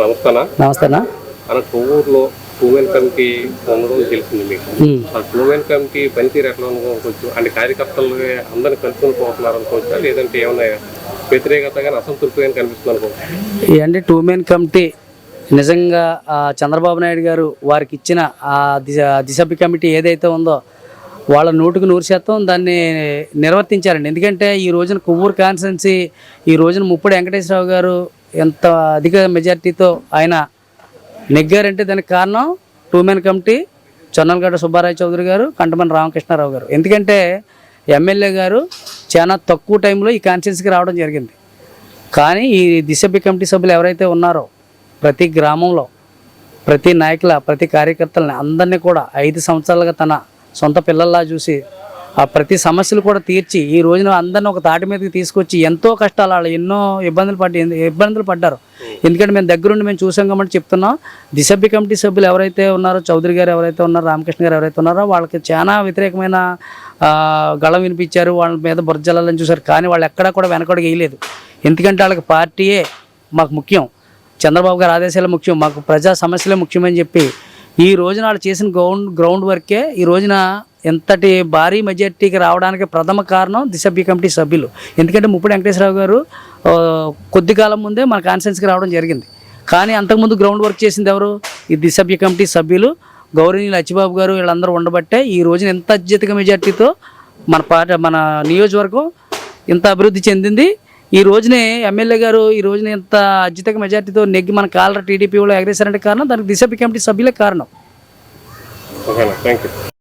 నమస్తేనా? నమస్తేనా? మన కొవ్వూరులో ఉమెన్ కమిటీ ఉండడం తెలిసింది మీకు. ఉమ్. ఆ ఉమెన్ కమిటీ పనితీరు ఎట్లా అనుకోవచ్చు అంటే కార్యకర్తలు అందరిని కలుపుకొని పోతున్నారు అనుకోవచ్చా? లేదంటే ఏమన్నా వ్యతిరేకతగా అసంతృప్తిగా కనిపిస్తుంది అనుకోవచ్చు? ఈ అంటే టూ మెన్ కమిటీ. నిజంగా చంద్రబాబు నాయుడు గారు వారికి ఇచ్చిన ఆ దిశ దిశభి కమిటీ ఏదైతే ఉందో వాళ్ళ నూటికి నూరు శాతం దాన్ని నిర్వర్తించారండి. ఎందుకంటే ఈ రోజున కొవ్వూరు కాన్స్టెన్సీ ఈ రోజున ముప్పటి వెంకటేశ్వరరావు గారు ఎంత అధిక మెజార్టీతో ఆయన నెగ్గారంటే దానికి కారణం two men committee Chonnalagadda Subbaraya Chowdary గారు కంటమని రామకృష్ణారావు గారు. ఎందుకంటే ఎమ్మెల్యే గారు చాలా తక్కువ టైంలో ఈ కాన్స్టిట్యున్సీకి రావడం జరిగింది. కానీ ఈ దిశబి కమిటీ సభ్యులు ఎవరైతే ఉన్నారో ప్రతి గ్రామంలో ప్రతి నాయకుల ప్రతి కార్యకర్తలని అందరినీ కూడా ఐదు సంవత్సరాలుగా తన సొంత పిల్లల్లా చూసి ప్రతి సమస్యలు కూడా తీర్చి ఈ రోజున అందరిని ఒక తాటి మీదకి తీసుకొచ్చి ఎంతో కష్టాలు వాళ్ళు ఎన్నో ఇబ్బందులు పడ్డ ఇబ్బందులు పడ్డారు. ఎందుకంటే మేము దగ్గరుండి మేము చూసాం కాబట్టి చెప్తున్నాం. దిశభ్య కమిటీ సభ్యులు ఎవరైతే ఉన్నారో చౌదరి గారు ఎవరైతే ఉన్నారో రామకృష్ణ గారు ఎవరైతే ఉన్నారో వాళ్ళకి చాలా వ్యతిరేకమైన గళం వినిపించారు. వాళ్ళ మీద బుర్జలని చూశారు. కానీ వాళ్ళు ఎక్కడా కూడా వెనకడుగు వేయలేదు. ఎందుకంటే వాళ్ళకి పార్టీయే మాకు ముఖ్యం. చంద్రబాబు గారి ఆదేశాలు ముఖ్యం. మాకు ప్రజా సమస్యలే ముఖ్యమని చెప్పి ఈ రోజున వాళ్ళు చేసిన గ్రౌండ్ గ్రౌండ్ వర్కే ఈ రోజున ఎంతటి భారీ మెజార్టీకి రావడానికి ప్రథమ కారణం దిశభ్య కమిటీ సభ్యులు. ఎందుకంటే ముప్పుడు వెంకటేశ్వరరావు గారు కొద్ది కాలం ముందే మన కాన్ఫరెన్స్కి రావడం జరిగింది. కానీ అంతకుముందు గ్రౌండ్ వర్క్ చేసింది ఎవరు? ఈ దిశభ్య కమిటీ సభ్యులు గౌరవనీయులు అచ్చిబాబు గారు వీళ్ళందరూ ఉండబట్టే ఈ రోజున ఎంత అత్యధిక మెజార్టీతో మన పాట మన నియోజకవర్గం ఇంత అభివృద్ధి చెందింది. ఈ రోజునే ఎమ్మెల్యే గారు ఈ రోజున ఇంత అత్యధిక మెజార్టీతో నెగ్గి మన కాలర టీడీపీలో ఎగరేశారంటే కారణం? దానికి దిశ కమిటీ సభ్యులే కారణం. Thank you